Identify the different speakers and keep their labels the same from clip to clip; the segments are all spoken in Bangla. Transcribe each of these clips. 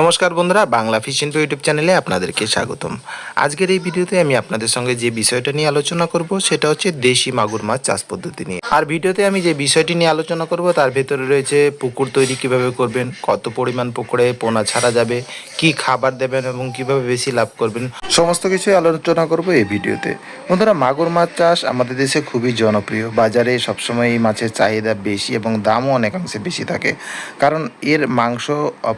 Speaker 1: নমস্কার বন্ধুরা, বাংলা ফিশিং টু ইউটিউব চ্যানেলে আপনাদেরকে স্বাগতম। আজকের এই ভিডিওতে আমি আপনাদের সঙ্গে যে বিষয়টা নিয়ে আলোচনা করব, সেটা হচ্ছে দেশি মাগুর মাছ চাষ পদ্ধতি নিয়ে। আর ভিডিওতে আমি যে বিষয়টি নিয়ে আলোচনা করব, তার ভেতরে রয়েছে পুকুর তৈরি কীভাবে করবেন, কত পরিমাণ পুকুরে পোনা ছাড়া যাবে, কি খাবার দেবেন এবং কীভাবে বেশি লাভ করবেন, সমস্ত কিছুই আলোচনা করব এই ভিডিওতে। বন্ধুরা, মাগুর মাছ চাষ আমাদের দেশে খুবই জনপ্রিয়। বাজারে সবসময় এই মাছের চাহিদা বেশি এবং দামও অনেকাংশে বেশি থাকে। কারণ এর মাংস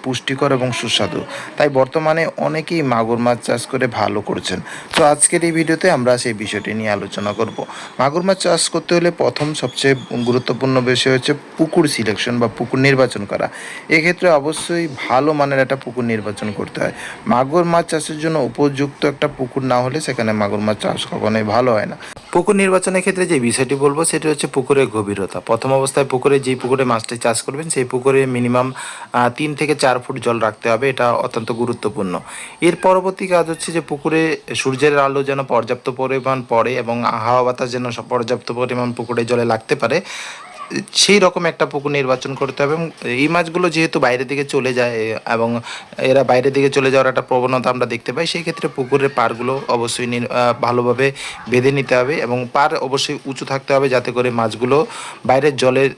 Speaker 1: পুষ্টিকর এবং সুস্বাদু। তাই বর্তমানে অনেকেই মাগুর মাছ চাষ করে ভালো করছেন। তো আজকের এই ভিডিওতে আমরা সেই বিষয়টি নিয়ে আলোচনা করব। মাগুর মাছ চাষ করতে হলে প্রথম সবচেয়ে গুরুত্বপূর্ণ বিষয় হচ্ছে পুকুর সিলেকশন বা পুকুর নির্বাচন করা। এক্ষেত্রে অবশ্যই ভালো মানের একটা পুকুর নির্বাচন করতে হয়। মাগুর মাছ চাষের জন্য উপযুক্ত একটা পুকুর না হলে সেখানে মাগুর মাছ চাষ কখনোই ভালো হয় না। পুকুর নির্বাচনের ক্ষেত্রে যে বিষয়টি বলব, সেটি হচ্ছে পুকুরের গভীরতা। প্রথম অবস্থায় পুকুরে যেই পুকুরে মাছটি চাষ করবেন, সেই পুকুরে মিনিমাম তিন থেকে চার ফুট জল রাখতে হবে। এটা অত্যন্ত গুরুত্বপূর্ণ। এর পরবর্তী কাজ হচ্ছে যে পুকুরে সূর্যের আলো যেন পর্যাপ্ত পরিমাণ পড়ে এবং হাওয়া বাতাস যেন পর্যাপ্ত পরিমাণ পুকুরে জলে লাগতে পারে সেই রকম একটা পুকুর নির্বাচন করতে হবে এবং এই মাছগুলো যেহেতু বাইরের দিকে চলে যায় এবং এরা বাইরের দিকে চলে যাওয়ার একটা প্রবণতা আমরা দেখতে পাই, সেই ক্ষেত্রে পুকুরের পাড়গুলো অবশ্যই ভালোভাবে বেঁধে নিতে হবে এবং পার অবশ্যই উঁচু থাকতে হবে যাতে করে মাছগুলো বাইরের জলের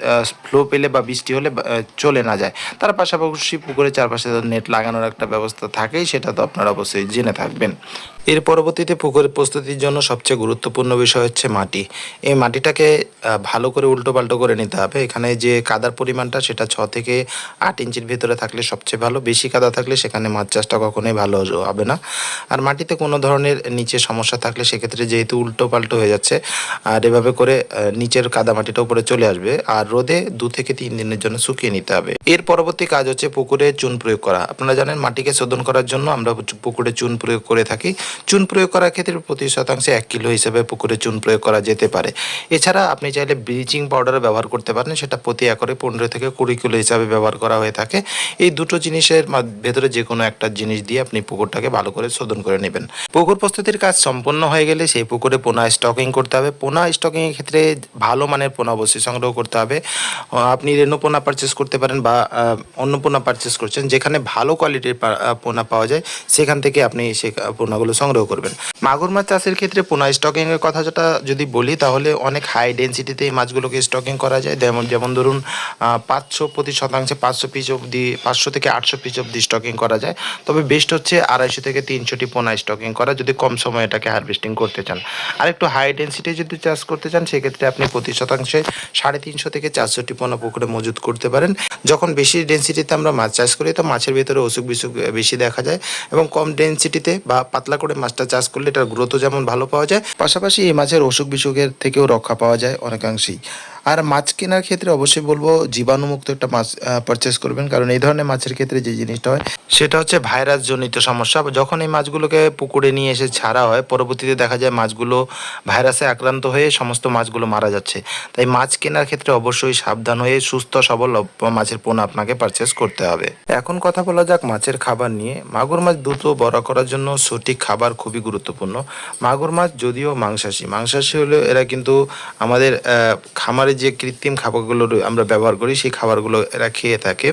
Speaker 1: ফ্লো পেলে বা বৃষ্টি হলে চলে না যায়। তার পাশাপাশি পুকুরের চারপাশে নেট লাগানোর একটা ব্যবস্থা থাকেই, সেটা তো আপনারা অবশ্যই জেনে থাকবেন। এর পরবর্তীতে পুকুরের প্রস্তুতির জন্য সবচেয়ে গুরুত্বপূর্ণ বিষয় হচ্ছে মাটি। এই মাটিটাকে ভালো করে উল্টো পাল্টো করে নিতে হবে। এখানে যে কাদার পরিমাণটা, সেটা ছ থেকে আট ইঞ্চির ভেতরে থাকলে সবচেয়ে ভালো। বেশি কাদা থাকলে সেখানে মাছ চাষটা কখনোই ভালো হবে না। আর মাটিতে কোনো ধরনের নিচে সমস্যা থাকলে সেক্ষেত্রে যেহেতু উল্টো পাল্টো হয়ে যাচ্ছে, আর এভাবে করে নিচের কাদা মাটিটা উপরে চলে আসবে। আর রোদে দু থেকে তিন দিনের জন্য শুকিয়ে নিতে হবে। এর পরবর্তী কাজ হচ্ছে পুকুরে চুন প্রয়োগ করা। আপনারা জানেন, মাটিকে শোধন করার জন্য আমরা পুকুরে চুন প্রয়োগ করে থাকি। চুন প্রয়োগ করার ক্ষেত্রে প্রতি শতাংশে এক কিলো হিসেবে পুকুরে চুন প্রয়োগ করা যেতে পারে। এছাড়া আপনি চাইলে ব্লিচিং পাউডার ব্যবহার করতে পারেন, সেটা প্রতি একরে পনেরো থেকে কুড়ি কিলো হিসাবে ব্যবহার করা হয়ে থাকে। এই দুটো জিনিসের ভেতরে যে কোনো একটা জিনিস দিয়ে আপনি পুকুরটাকে ভালো করে শোধন করে নেবেন। পুকুর প্রস্তুতির কাজ সম্পন্ন হয়ে গেলে সেই পুকুরে পোনা স্টকিং করতে হবে। পোনা স্টকিংয়ের ক্ষেত্রে ভালো মানের পোনা অবশ্যই সংগ্রহ করতে হবে। আপনি রেনু পোনা পারচেস করতে পারেন বা অন্য পোনা পারচেস করছেন, যেখানে ভালো কোয়ালিটির পোনা পাওয়া যায়, সেখান থেকে আপনি সে পোনাগুলো সংগ্রহ করবেন। মাগুর মাছ চাষের ক্ষেত্রে পোনা স্টকিং এর কথা যেটা যদি বলি, তাহলে অনেক হাই ডেন্সিটিতে এই মাছগুলোকে স্টকিং করা যায়। যেমন যেমন ধরুন পাঁচশো প্রতি শতাংশে পাঁচশো পিস অবধি, পাঁচশো থেকে আটশো পিস অবধি স্টকিং করা যায়। তবে বেস্ট হচ্ছে আড়াইশো থেকে তিনশোটি পোনা স্টকিং করা, যদি কম সময়ে এটাকে হারভেস্টিং করতে চান। আর একটু হাই ডেন্সিটি যদি চাষ করতে চান, সেক্ষেত্রে আপনি প্রতি শতাংশে সাড়ে তিনশো থেকে চারশোটি পোনা পুকুরে মজুত করতে পারেন। যখন বেশি ডেন্সিটিতে আমরা মাছ চাষ করি, তো মাছের ভেতরে অসুখ বিসুখ বেশি দেখা যায় এবং কম ডেন্সিটিতে বা পাতলা করে মাছটা চাষ করলে এটার গ্রোথও যেমন ভালো পাওয়া যায়, পাশাপাশি এই মাছের অসুখ বিসুখের থেকেও রক্ষা পাওয়া যায় অনেকাংশেই। আর মাছ কেনার ক্ষেত্রে অবশ্যই বলব জীবাণুমুক্ত একটা মাছ পারচেস করবেন। কারণ এই ধরনের মাছের ক্ষেত্রে যে জিনিসটা হয়, সেটা হচ্ছে ভাইরাস জনিত সমস্যা। যখন এই মাছগুলোকে পুকুরে নিয়ে এসে ছাড়া হয়, পরবর্তীতে দেখা যায় মাছগুলো ভাইরাসে আক্রান্ত হয়ে সমস্ত মাছগুলো মারা যাচ্ছে। তাই মাছ কেনার ক্ষেত্রে অবশ্যই সাবধান হয়ে সুস্থ, সবল মাছের পোনা আপনাকে পারচেস করতে হবে। এখন কথা বলা যাক মাছের খাবার নিয়ে। মাগুর মাছ দ্রুত বড় করার জন্য সঠিক খাবার খুবই গুরুত্বপূর্ণ। মাগুর মাছ যদিও মাংসাশী। মাংসাশী হলেও এরা কিন্তু আমাদের খামারে যে কৃত্রিম খাবারগুলো আমরা ব্যবহার করি, সেই খাবারগুলো এরা খেয়ে থাকে।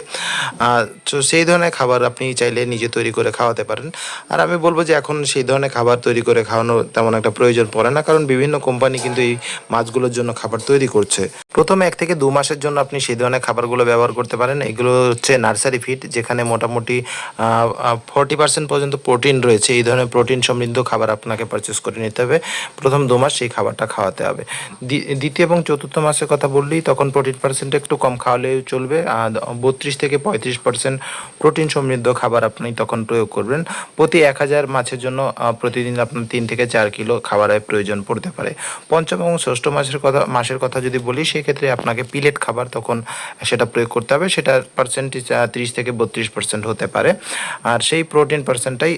Speaker 1: তো সেই ধরনের খাবার আপনি চাইলে নিজে তৈরি করে খাওয়াতে পারেন। আর আমি বলব যে এখন সেই ধরনের খাবার তৈরি করে খাওয়ানো তেমন একটা প্রয়োজন পড়ে না, কারণ বিভিন্ন কোম্পানি কিন্তু এই মাছগুলোর জন্য খাবার তৈরি করছে। প্রথমে এক থেকে দু মাসের জন্য আপনি সেই ধরনের খাবারগুলো ব্যবহার করতে পারেন। এগুলো হচ্ছে নার্সারি ফিড, যেখানে মোটামুটি ফর্টি পার্সেন্ট পর্যন্ত প্রোটিন রয়েছে। এই ধরনের প্রোটিন সমৃদ্ধ খাবার আপনাকে পারচেস করে নিতে হবে। প্রথম দু মাস সেই খাবারটা খাওয়াতে হবে। দ্বি- দ্বিতীয় এবং চতুর্থ মাসের কথা বললেই তখন প্রোটিন পার্সেন্ট একটু কম খাওয়ালেও চলবে আর বত্রিশ থেকে পঁয়ত্রিশ পার্সেন্ট প্রোটিন সমৃদ্ধ খাবার আপনি তখন প্রয়োগ করবেন। প্রতি এক হাজার মাছের জন্য প্রতিদিন আপনার তিন থেকে চার কিলো খাবারের প্রয়োজন পড়তে পারে। পঞ্চম এবং ষষ্ঠ মাসের কথা মাসের কথা যদি বলি, সেক্ষেত্রে আপনাকে পিলেট খাবার তখন সেটা প্রয়োগ করতে হবে। সেটা পার্সেন্টেজ তিরিশ থেকে বত্রিশ পার্সেন্ট হতে পারে। আর সেই প্রোটিন পার্সেন্টটাই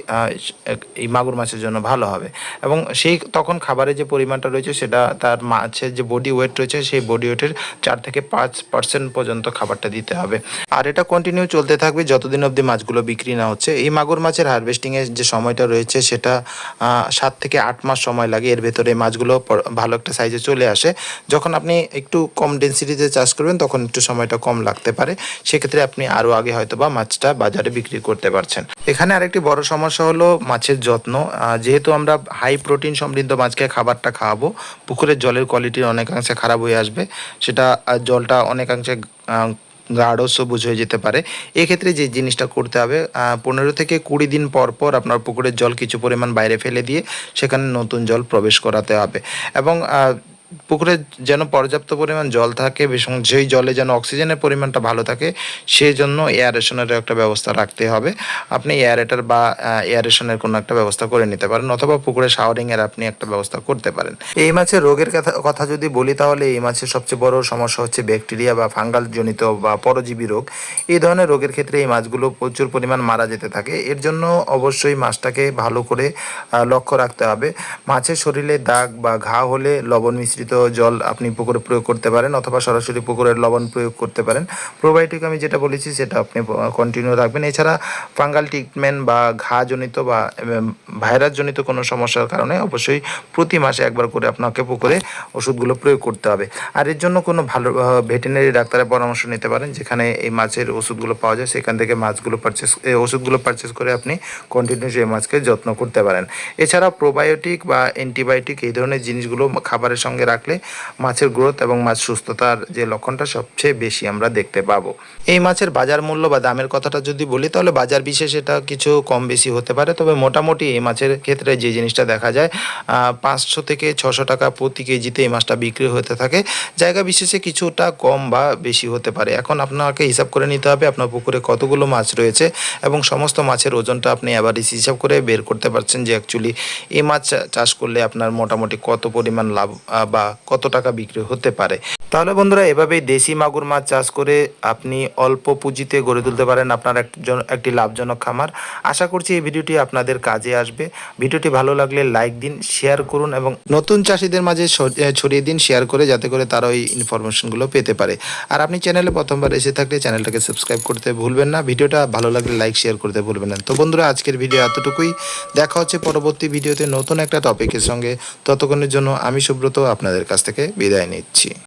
Speaker 1: এই মাগুর মাছের জন্য ভালো হবে। এবং সেই তখন খাবারের যে পরিমাণটা রয়েছে, সেটা তার মাছের যে বডি ওয়েট রয়েছে, সেই ওয়েটের চার থেকে পাঁচ পার্সেন্ট পর্যন্ত খাবারটা দিতে হবে। আর এটা কন্টিনিউ চলতে থাকবে যতদিন অবধি মাছগুলো বিক্রি না হচ্ছে। এই মাগুর মাছের হারভেস্টিংয়ের যে সময়টা রয়েছে, সেটা সাত থেকে আট মাস সময় লাগে। এর ভেতরে মাছগুলো ভালো একটা সাইজে চলে আসে। যখন আপনি একটু কম ডেন্সিটিতে চাষ করবেন, তখন একটু সময়টা কম লাগতে পারে। সেক্ষেত্রে আপনি আরও আগে হয়তো বা মাছটা বাজারে বিক্রি করতে পারছেন। এখানে আরেকটি বড় সমস্যা হলো মাছের যত্ন। যেহেতু আমরা হাই প্রোটিন সমৃদ্ধ মাছকে খাবারটা খাওয়াবো, পুকুরের জলের কোয়ালিটি অনেকাংশে খারাপ হয়ে আসবে, সেটা জলটা অনেকাংশে গাঢ় সবুজ হয়ে যেতে পারে। এক্ষেত্রে যে জিনিসটা করতে হবে পনেরো থেকে কুড়ি দিন পর পর আপনার পুকুরের জল কিছু পরিমাণ বাইরে ফেলে দিয়ে সেখানে নতুন জল প্রবেশ করাতে হবে। এবং পুকুরে যেন পর্যাপ্ত পরিমাণ জল থাকে এবং সেই জলে যেন অক্সিজেনের পরিমাণটা ভালো থাকে, সেই জন্য এয়ারেশনের একটা ব্যবস্থা রাখতে হবে। আপনি এয়ারেটার বা এয়ারেশনের কোনো একটা ব্যবস্থা করে নিতে পারেন অথবা পুকুরে শাওয়ারিংয়ের আপনি একটা ব্যবস্থা করতে পারেন। এই মাছের রোগের কথা কথা যদি বলি তাহলে এই মাছের সবচেয়ে বড় সমস্যা হচ্ছে ব্যাকটেরিয়া বা ফাঙ্গাল জনিত বা পরজীবী রোগ। এই ধরনের রোগের ক্ষেত্রে এই মাছগুলো প্রচুর পরিমাণ মারা যেতে থাকে। এর জন্য অবশ্যই মাছটাকে ভালো করে লক্ষ্য রাখতে হবে। মাছের শরীরে দাগ বা ঘা হলে লবণ মিশ্রিত জল আপনি পুকুরে প্রয়োগ করতে পারেন অথবা সরাসরি পুকুরের লবণ প্রয়োগ করতে পারেন। প্রোবায়োটিক আমি যেটা বলেছি সেটা আপনি কন্টিনিউ রাখবেন। এছাড়া ফাঙ্গাল ট্রিটমেন্ট বা ঘা জনিত বা ভাইরাস জনিত কোনো সমস্যার কারণে অবশ্যই প্রতি মাসে একবার করে আপনাকে পুকুরে ওষুধগুলো প্রয়োগ করতে হবে। আর এর জন্য কোনো ভালো ভেটেরিনারি ডাক্তারের পরামর্শ নিতে পারেন, যেখানে এই মাছের ওষুধগুলো পাওয়া যায়। সেখান থেকে মাছগুলো পারচেস ওষুধগুলো পারচেস করে আপনি কন্টিনিউ সেই মাছকে যত্ন করতে পারেন। এছাড়া প্রোবায়োটিক বা অ্যান্টিবায়োটিক এই ধরনের জিনিসগুলো খাবারের সঙ্গে রাখলে মাছের গ্রোথ এবং মাছ সুস্থতার যে লক্ষণটা সবচেয়ে বেশি আমরা দেখতে পাবো। এই মাছের বাজার মূল্য বা দামের কথাটা যদি বলি, তাহলে বাজার বিশেষ এটা কিছু কম বেশি হতে পারে। তবে মোটামুটি এই মাছের ক্ষেত্রে যে জিনিসটা দেখা যায় পাঁচশো থেকে ছশো টাকা প্রতি কেজিতে এই মাছটা বিক্রি হতে থাকে। জায়গা বিশেষে কিছুটা কম বা বেশি হতে পারে। এখন আপনাকে হিসাব করে নিতে হবে আপনার পুকুরে কতগুলো মাছ রয়েছে এবং সমস্ত মাছের ওজনটা আপনি অ্যাভারেজ হিসাব করে বের করতে পারছেন যে অ্যাকচুয়ালি এই মাছ চাষ করলে আপনার মোটামুটি কত পরিমাণ লাভ বা কত টাকা বিক্রি হতে পারে। তাহলে বন্ধুরা, এভাবেই দেশি মাগুর মাছ চাষ করে আপনি অল্প পুঁজিতে গড়ে তুলতে পারেন আপনার একজন একটি লাভজনক খামার। আশা করছি এই ভিডিওটি আপনাদের কাজে আসবে। ভিডিওটি ভালো লাগলে লাইক দিন, শেয়ার করুন এবং নতুন চাষিদের মাঝে ছড়িয়ে দিন, শেয়ার করে যাতে করে তারা ওই ইনফরমেশনগুলো পেতে পারে। আর আপনি চ্যানেলে প্রথমবার এসে থাকলে চ্যানেলটাকে সাবস্ক্রাইব করতে ভুলবেন না। ভিডিওটা ভালো লাগলে লাইক, শেয়ার করতে ভুলবেন না। তো বন্ধুরা, আজকের ভিডিও এতটুকুই। দেখা হচ্ছে পরবর্তী ভিডিওতে নতুন একটা টপিকের সঙ্গে। ততক্ষণের জন্য আমি সুব্রত, আপনাদের কাছ থেকে বিদায় নিচ্ছি।